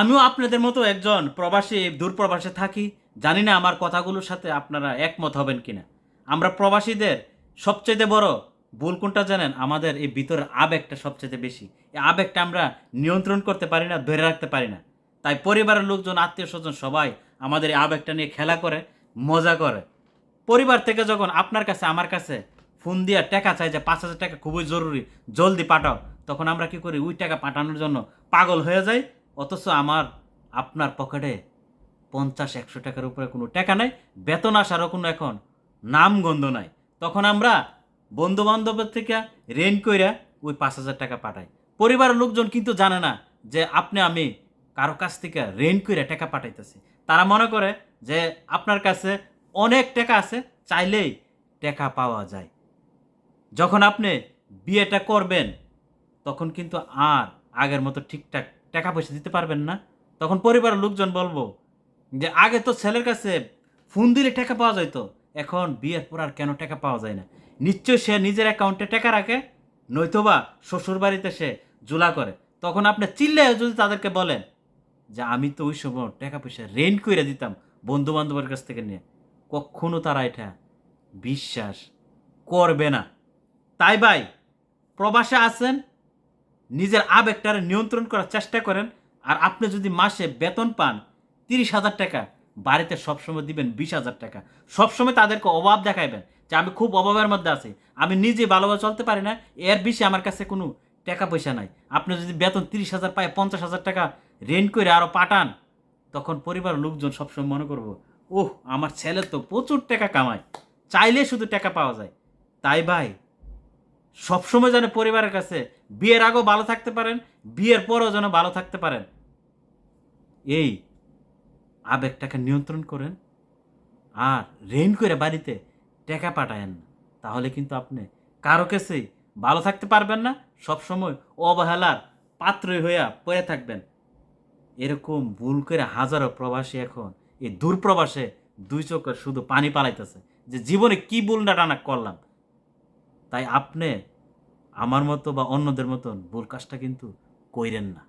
আমিও আপনাদের মতো একজন প্রবাসী দূর প্রবাসে থাকি। জানি না আমার কথাগুলোর সাথে আপনারা একমত হবেন কিনা। আমরা প্রবাসীদের সবচেয়ে বড় ভুল কোনটা জানেন? আমাদের এই ভিতরের আবেগটা সবচেয়ে বেশি। এই আবেগটা আমরা নিয়ন্ত্রণ করতে পারি না, ধরে রাখতে পারি না। তাই পরিবারের লোকজন, আত্মীয় স্বজন সবাই আমাদের এই আবেগটা নিয়ে খেলা করে, মজা করে। পরিবার থেকে যখন আপনার কাছে, আমার কাছে ফোন দিয়া টাকা চাই যে পাঁচ হাজার টাকা খুবই জরুরি, জলদি পাঠাও, তখন আমরা কি করি? ওই টাকা পাঠানোর জন্য পাগল হয়ে যাই। অথচ আমার, আপনার পকেটে পঞ্চাশ, একশো টাকার উপরে কোনো টাকা নাই, বেতন আসারও কোনো এখন নামগন্ধ নাই। তখন আমরা বন্ধু বান্ধবের থেকে রেন্ট কইরা ওই পাঁচ হাজার টাকা পাঠাই। পরিবারের লোকজন কিন্তু জানে না যে আপনি, আমি কারও কাছ থেকে রেন্ট কইরা টাকা পাঠাইতেছি। তারা মনে করে যে আপনার কাছে অনেক টাকা আছে, চাইলেই টাকা পাওয়া যায়। যখন আপনি বিয়েটা করবেন, তখন কিন্তু আর আগের মতো ঠিকঠাক টাকা পয়সা দিতে পারবেন না। তখন পরিবারের লোকজন বলব যে, আগে তো ছেলের কাছে ফোন দিলে টাকা পাওয়া যাইতো, এখন বিয়ের পর আর কেন টাকা পাওয়া যায় না? নিশ্চয় সে নিজের অ্যাকাউন্টে টাকা রাখে, নয়তোবা শ্বশুর বাড়িতে সে জুলা করে। তখন আপনি চিল্লে যদি তাদেরকে বলেন যে, আমি তো ওই সময় টাকা পয়সা রেন্ট করে দিতাম বন্ধু বান্ধবের কাছ থেকে নিয়ে, কখনো তারা এটা বিশ্বাস করবে না। তাই ভাই, প্রবাসে আছেন নিজের আবেগটার নিয়ন্ত্রণ করার চেষ্টা করেন, আর আপনি যদি মাসে বেতন পান, তিরিশ হাজার টাকা, বাড়িতে সবসময় দিবেন বিশ হাজার টাকা। সবসময় তাদেরকে অভাব দেখাইবেন যে আমি খুব অভাবের মধ্যে আছি, আমি নিজে ভালোভাবে চলতে পারি না, এর বেশি আমার কাছে কোনো টাকা পয়সা নাই। আপনি যদি বেতন তিরিশ হাজার পায়, পঞ্চাশ হাজার টাকা রেন্ট করে আরও পাঠান, তখন পরিবার লোকজন সবসময় মনে করব, ওহ, আমার ছেলে তো প্রচুর টাকা কামায়, চাইলে শুধু টাকা পাওয়া যায়। তাই ভাই সবসময় যেন পরিবারের কাছে বিয়ের আগেও ভালো থাকতে পারেন, বিয়ের পরেও যেন ভালো থাকতে পারেন। এই আবেগটাকে নিয়ন্ত্রণ করেন আর রেন করে বাড়িতে টাকা পাঠায়েন তাহলে কিন্তু আপনি কারও কাছেই ভালো থাকতে পারবেন না, সবসময় অবহেলার পাত্রই হইয়া পড়ে থাকবেন। এরকম ভুল করে হাজারো প্রবাসী এখন, এই দূর প্রবাসে দুই চোখের শুধু পানি পালাইতেছে যে জীবনে কি ভুল না টানা করলাম। তাই আপনি আমার মতো বা অন্যদের মতন ভুল কাজটা কিন্তু কইরেন না।